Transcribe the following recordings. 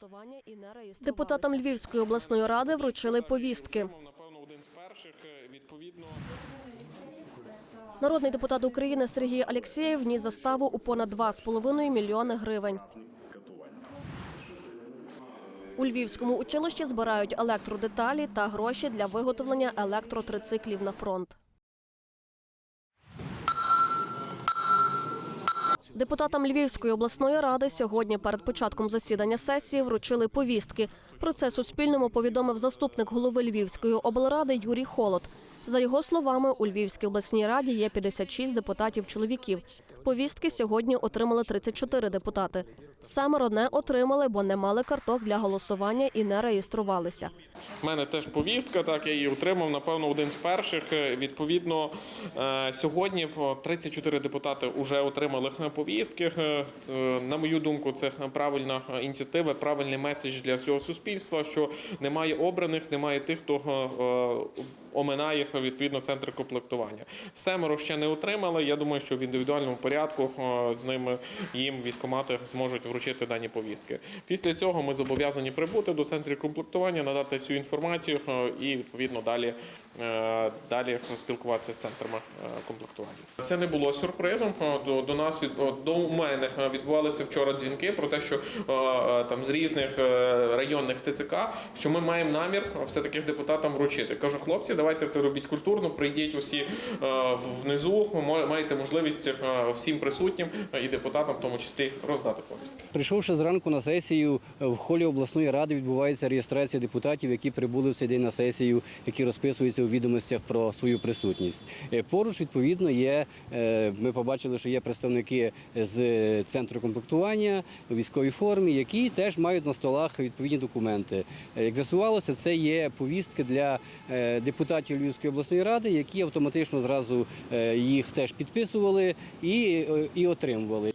голосування і не реєструвалися. Депутатам Львівської обласної ради вручили повістки. Напевно, один з перших відповідно. Народний депутат України Сергій Алєксєєв вніс заставу у понад 2,5 мільйони гривень. У Львівському училищі збирають електродеталі та гроші для виготовлення електротрициклів на фронт. Депутатам Львівської обласної ради сьогодні перед початком засідання сесії вручили повістки. Про це Суспільному повідомив заступник голови Львівської облради Юрій Холод. За його словами, у Львівській обласній раді є 56 депутатів-чоловіків. Повістки сьогодні отримали 34 депутати. Семеро не отримали, бо не мали карток для голосування і не реєструвалися. У мене теж повістка, так я її отримав. Напевно, один з перших. Е, Відповідно, е, сьогодні по 34 депутати вже отримали е, повістки. Е, На мою думку, це правильна е, ініціатива, правильний меседж для всього суспільства. Що немає обраних, немає тих, хто оминає відповідно центр комплектування. Семеро ще не отримали. Я думаю, що в індивідуальному порядку е, з ними їм військомати зможуть вручити дані повістки. Після цього ми зобов'язані прибути до центрів комплектування, надати всю інформацію е, і відповідно далі, е, далі спілкуватися з центрами комплектування. Це не було сюрпризом. До, до нас до мене відбувалися вчора дзвінки про те, що там з різних районних ЦЦК, що ми маємо намір все таки депутатам вручити. Кажу, хлопці, давайте це робіть культурно. Прийдіть усі е, внизу. Ви маєте можливість е, всім присутнім е, і депутатам, в тому числі, роздати повістки. Прийшовши зранку на сесію, в холі обласної ради відбувається реєстрація депутатів, які прибули в цей день на сесію, які розписуються у відомостях про свою присутність. Поруч, відповідно, є. Ми побачили, що є представники з центру комплектування у військовій формі, які теж мають на столах відповідні документи. Як з'ясувалося, це є повістки для е, депутатів Львівської обласної ради, які автоматично зразу е, їх теж підписували і, е, і отримували.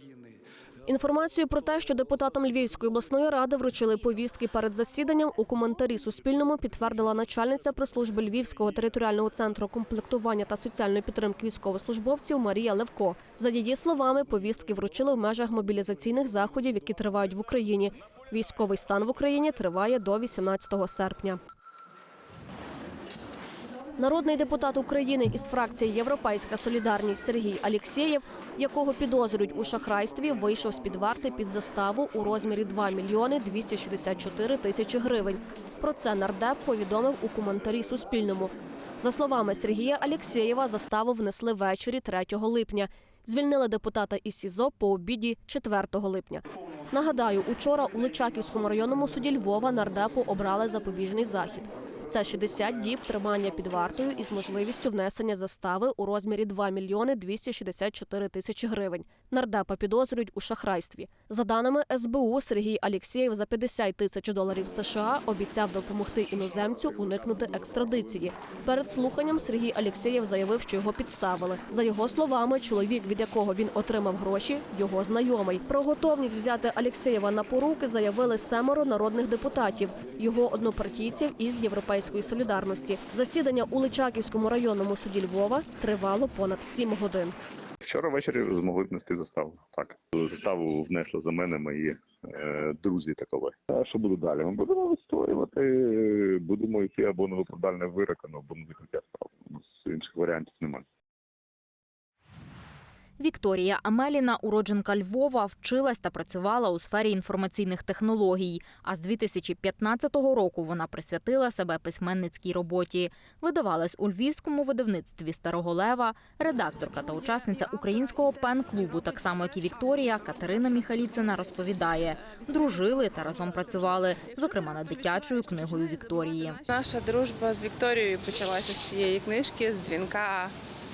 Інформацію про те, що депутатам Львівської обласної ради вручили повістки перед засіданням, у коментарі Суспільному підтвердила начальниця прес-служби Львівського територіального центру комплектування та соціальної підтримки військовослужбовців Марія Левко. За її словами, повістки вручили в межах мобілізаційних заходів, які тривають в Україні. Військовий стан в Україні триває до 18 серпня. Народний депутат України із фракції Європейська Солідарність Сергій Алєксєєв, якого підозрюють у шахрайстві, вийшов з під варти під заставу у розмірі 2 мільйони 264 тисячі гривень. Про це нардеп повідомив у коментарі Суспільному. За словами Сергія Алєксєєва, заставу внесли ввечері 3 липня. Звільнили депутата із СІЗО по обіді 4 липня. Нагадаю, учора у Личаківському районному суді Львова нардепу обрали запобіжний захід. Це 60 діб тримання під вартою із можливістю внесення застави у розмірі 2 мільйони 264 тисячі гривень. Нардепа підозрюють у шахрайстві. За даними СБУ, Сергій Алєксєєв за 50 тисяч доларів США обіцяв допомогти іноземцю уникнути екстрадиції. Перед слуханням Сергій Алєксєєв заявив, що його підставили. За його словами, чоловік, від якого він отримав гроші, його знайомий. Про готовність взяти Алєксєєва на поруки заявили семеро народних депутатів, його однопартійців із Європейської солідарності. Засідання у Личаківському районному суді Львова тривало понад сім годин. Вчора ввечері змогли внести заставу. Так, заставу внесли за мене мої е, друзі такові. А що буде далі? Ми будемо відстоювати, е, будемо йти або на виправдальне вирок, або на закриття справ. Нас інших варіантів немає. Вікторія Амеліна, уродженка Львова, вчилась та працювала у сфері інформаційних технологій. А з 2015 року вона присвятила себе письменницькій роботі. Видавалась у львівському видавництві Старого Лева, редакторка та учасниця українського пен-клубу, так само як і Вікторія, Катерина Міхаліцина розповідає, дружили та разом працювали, зокрема над дитячою книгою Вікторії. Наша дружба з Вікторією почалася з цієї книжки, з дзвінка.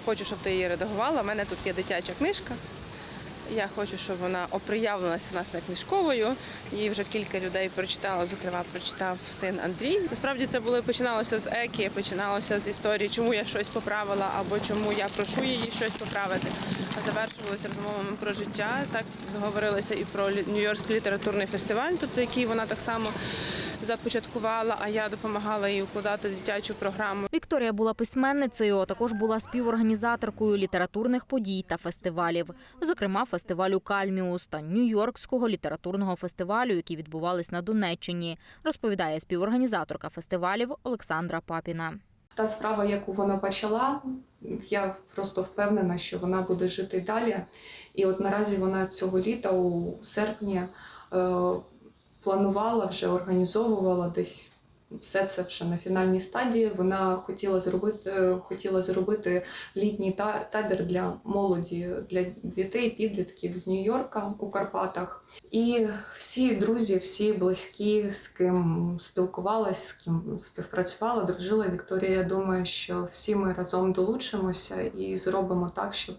Хочу, щоб ти її редагувала. У мене тут є дитяча книжка. Я хочу, щоб вона оприявлилася власне книжковою. Її вже кілька людей прочитало, зокрема, прочитав син Андрій. Насправді це було починалося з екі, починалося з історії, чому я щось поправила, або чому я прошу її щось поправити. А завершувалося розмовами про життя. Так говорилося і про Нью-Йоркський літературний фестиваль, тобто який вона так само започаткувала, а я допомагала їй укладати дитячу програму. Вікторія була письменницею, а також була співорганізаторкою літературних подій та фестивалів, зокрема фестивалю Кальміус та Нью-Йоркського літературного фестивалю, які відбувались на Донеччині, розповідає співорганізаторка фестивалів Олександра Папіна. Та справа, яку вона почала, я просто впевнена, що вона буде жити далі. І от наразі вона цього літа, у серпні, е, планувала, вже організовувала десь все це вже на фінальній стадії. Вона хотіла зробити, е, хотіла зробити літній та- табір для молоді, для дітей, підлітків з Нью-Йорка у Карпатах. І всі друзі, всі близькі, з ким спілкувалась, з ким співпрацювала, дружила Вікторія. Я думаю, що всі ми разом долучимося і зробимо так, щоб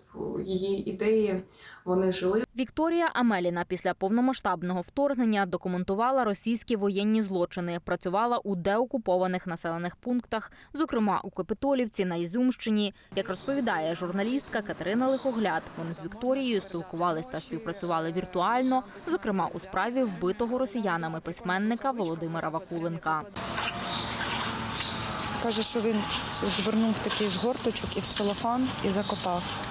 її ідеї вони жили. Вікторія Амеліна після повномасштабного вторгнення документувала російські воєнні злочини, працювала у деокупованих населених пунктах, зокрема у Капитолівці на Ізюмщині. Як розповідає журналістка Катерина Лихогляд, вони з Вікторією спілкувались та співпрацювали віртуально, зокрема у справі вбитого росіянами письменника Володимира Вакуленка. Каже, що він звернув такий згорточок і в целофан і закопав.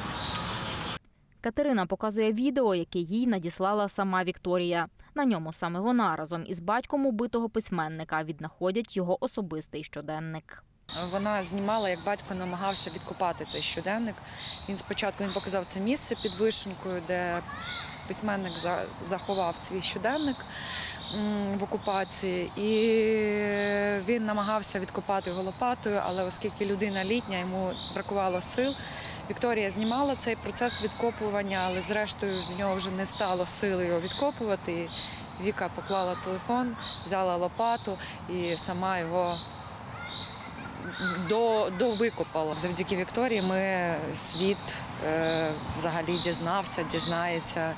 Катерина показує відео, яке їй надіслала сама Вікторія. На ньому саме вона разом із батьком убитого письменника віднаходять його особистий щоденник. Вона знімала, як батько намагався відкопати цей щоденник. Він спочатку він показав це місце під вишенкою, де письменник за- заховав свій щоденник в окупації, і він намагався відкопати його лопатою, але оскільки людина літня, йому бракувало сил. Вікторія знімала цей процес відкопування, але зрештою в нього вже не стало сили його відкопувати. Віка поклала телефон, взяла лопату і сама його до, довикопала. Завдяки Вікторії ми світ е, взагалі дізнався, дізнається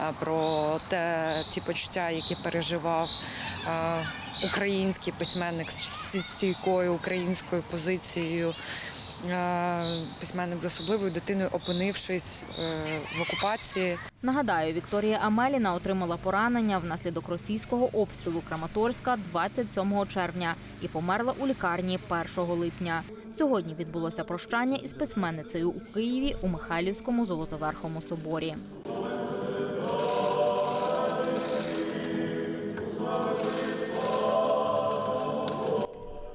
е, про те, ті почуття, які переживав е, український письменник з стійкою українською позицією. Е, Письменник з особливою дитиною, опинившись е, в окупації, Нагадаю, Вікторія Амеліна отримала поранення внаслідок російського обстрілу Краматорська 27 червня і померла у лікарні 1 липня. Сьогодні відбулося прощання із письменницею у Києві у Михайлівському Золотоверхому соборі.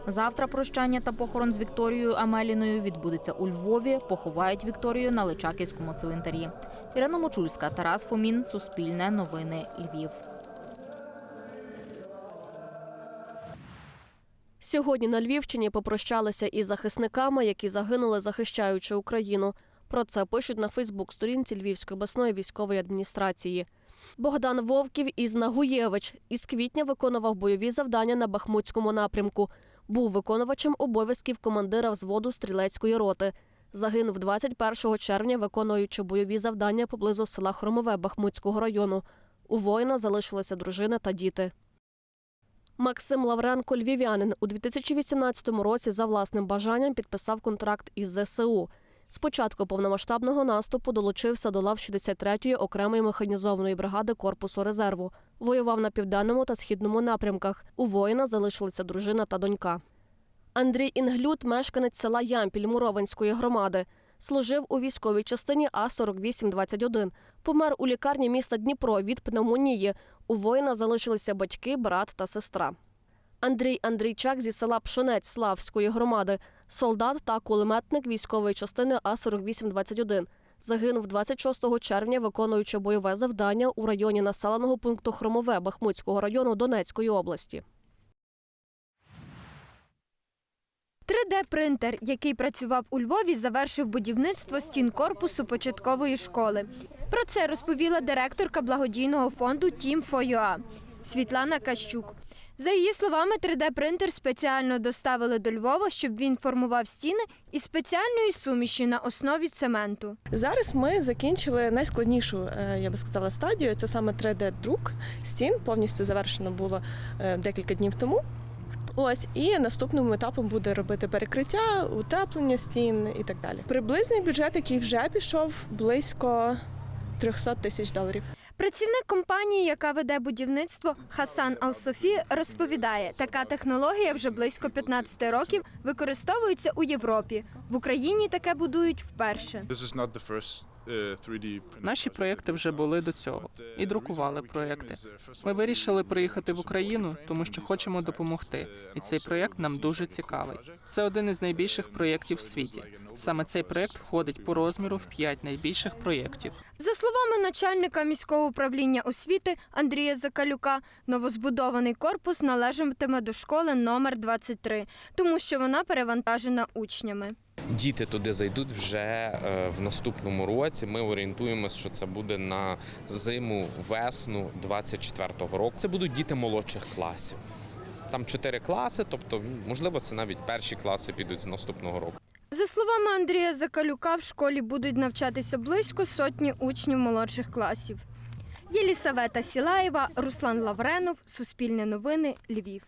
Завтра прощання та похорон з Вікторією Амеліною відбудеться у Львові. Поховають Вікторію на Личаківському цвинтарі. Ірина Мочульська, Тарас Фомін, Суспільне новини, Львів. Сьогодні на Львівщині попрощалися із захисниками, які загинули, захищаючи Україну. Про це пишуть на Фейсбук-сторінці Львівської обласної військової адміністрації. Богдан Вовків із Нагуєвич із квітня виконував бойові завдання на Бахмутському напрямку. Був виконувачем обов'язків командира взводу стрілецької роти. Загинув 21 червня, виконуючи бойові завдання поблизу села Хромове Бахмутського району. У воїна залишилася дружина та діти. Максим Лавренко, львів'янин, у 2018 році за власним бажанням підписав контракт із ЗСУ. З початку повномасштабного наступу долучився до лав 63-ї окремої механізованої бригади корпусу резерву. Воював на південному та східному напрямках. У воїна залишилися дружина та донька. Андрій Інглют, мешканець села Ямпіль Мурованської громади. Служив у військовій частині А-4821. Помер у лікарні міста Дніпро від пневмонії. У воїна залишилися батьки, брат та сестра. Андрій Андрійчак зі села Пшонець Славської громади, солдат та кулеметник військової частини А-4821. Загинув 26 червня, виконуючи бойове завдання у районі населеного пункту Хромове Бахмутського району Донецької області. 3D-принтер, який працював у Львові, завершив будівництво стін корпусу початкової школи. Про це розповіла директорка благодійного фонду for UA Світлана Кащук. За її словами, 3D-принтер спеціально доставили до Львова, щоб він формував стіни із спеціальної суміші на основі цементу. Зараз ми закінчили найскладнішу, е, я би сказала, стадію. Це саме 3D-друк стін. Повністю завершено було е, декілька днів тому. Ось і наступним етапом буде робити перекриття, утеплення стін і так далі. Приблизний бюджет, який вже пішов, близько 300 тисяч доларів. Працівник компанії, яка веде будівництво Хасан Ал-Софі, розповідає, така технологія вже близько 15 років використовується у Європі. В Україні таке будують вперше. Наші проєкти вже були до цього і друкували проєкти. Ми вирішили приїхати в Україну, тому що хочемо допомогти. І цей проєкт нам дуже цікавий. Це один із найбільших проєктів в світі. Саме цей проєкт входить по розміру в п'ять найбільших проєктів. За словами начальника міського управління освіти Андрія Закалюка, новозбудований корпус належатиме до школи номер 23, тому що вона перевантажена учнями. Діти туди зайдуть вже е, в наступному році. Ми орієнтуємося, що це буде на зиму, весну 24-го року. Це будуть діти молодших класів. Там чотири класи, тобто, можливо, це навіть перші класи підуть з наступного року. За словами Андрія Закалюка, в школі будуть навчатися близько сотні учнів молодших класів. Єлісавета Сілаєва, Руслан Лавренов, Суспільне новини, Львів.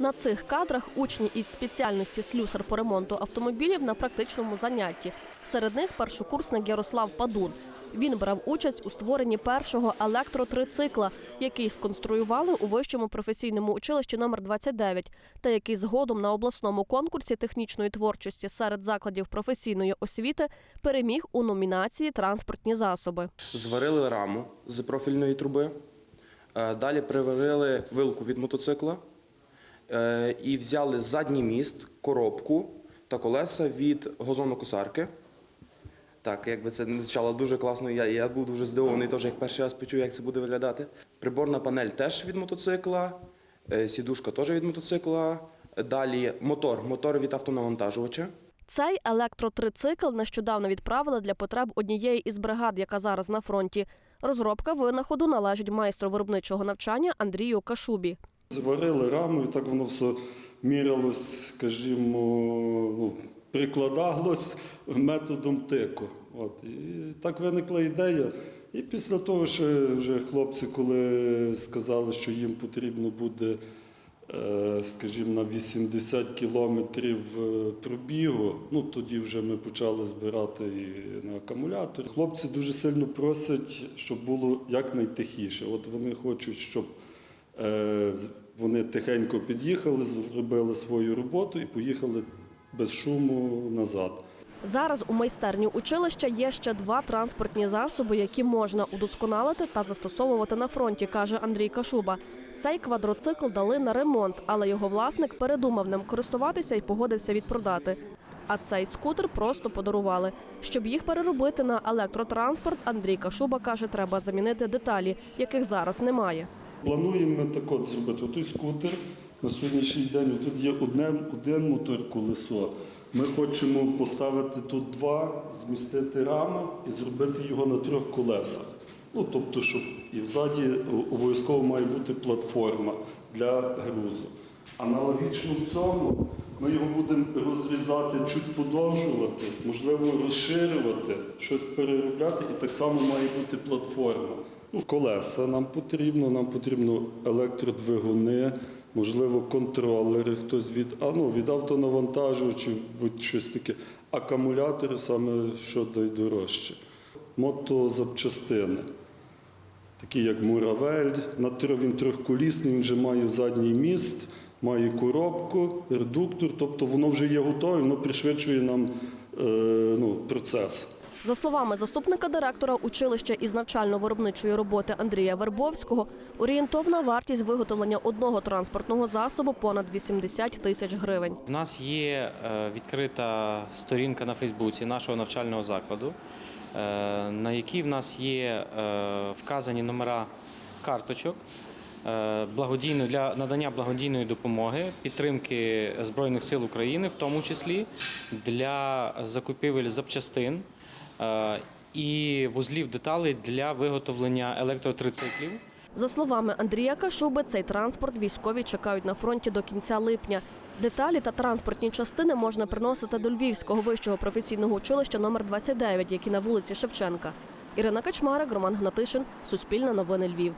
На цих кадрах учні із спеціальності слюсар по ремонту автомобілів на практичному занятті. Серед них першокурсник Ярослав Падун. Він брав участь у створенні першого електротрицикла, який сконструювали у вищому професійному училищі номер 29 та який згодом на обласному конкурсі технічної творчості серед закладів професійної освіти переміг у номінації Транспортні засоби. Зварили раму з профільної труби, е, далі приварили вилку від мотоцикла і взяли задній міст, коробку та колеса від газонокосарки. Так, якби це не звучало дуже класно, я, я був дуже здивований, теж як перший раз почув, як це буде виглядати. Приборна панель теж від мотоцикла, е, сідушка теж від мотоцикла. Далі мотор, мотор від автонавантажувача. Цей електротрицикл нещодавно відправили для потреб однієї із бригад, яка зараз на фронті. Розробка винаходу належить майстру виробничого навчання Андрію Кашубі. Зварили раму, і так воно все мірялось, скажімо, ну, прикладалось методом тику. От. І так виникла ідея. І після того, що вже хлопці, коли сказали, що їм потрібно буде, е, скажімо, на 80 кілометрів е, пробігу, ну тоді вже ми почали збирати і на акумулятор. Хлопці дуже сильно просять, щоб було якнайтихіше. От вони хочуть, щоб Вони тихенько під'їхали, зробили свою роботу і поїхали без шуму назад. Зараз у майстерні училища є ще два транспортні засоби, які можна удосконалити та застосовувати на фронті, каже Андрій Кашуба. Цей квадроцикл дали на ремонт, але його власник передумав ним користуватися і погодився відпродати. А цей скутер просто подарували. Щоб їх переробити на електротранспорт, Андрій Кашуба каже, треба замінити деталі, яких зараз немає. Плануємо ми так от зробити. Той скутер на сьогоднішній день тут є одне, один мотор колесо. Ми хочемо поставити тут два, змістити раму і зробити його на трьох колесах. Ну, тобто, щоб і взаді обов'язково має бути платформа для грузу. Аналогічно в цьому ми його будемо розрізати, чуть подовжувати, можливо, розширювати, щось переробляти, і так само має бути платформа. Ну, колеса нам потрібно, нам потрібно електродвигуни, можливо, контролери, хтось від, а, ну, від автонавантажувачів, будь щось таке. Акумулятори саме що найдорожче. Мотозапчастини, такі як муравель. На він трьохколісний, він вже має задній міст, має коробку, редуктор, тобто воно вже є готове, воно пришвидшує нам е, ну, процес. За словами заступника директора училища із навчально-виробничої роботи Андрія Вербовського, орієнтовна вартість виготовлення одного транспортного засобу понад 80 тисяч гривень. У нас є е, відкрита сторінка на Фейсбуці нашого навчального закладу, е, на якій в нас є е, вказані номера карточок благодійно для надання благодійної допомоги, підтримки Збройних сил України, в тому числі для закупівель запчастин і вузлів деталей для виготовлення електротрициклів. За словами Андрія Кашуби, цей транспорт військові чекають на фронті до кінця липня. Деталі та транспортні частини можна приносити до Львівського вищого професійного училища номер 29, який на вулиці Шевченка. Ірина Качмарик, Роман Гнатишин, Суспільне новини Львів.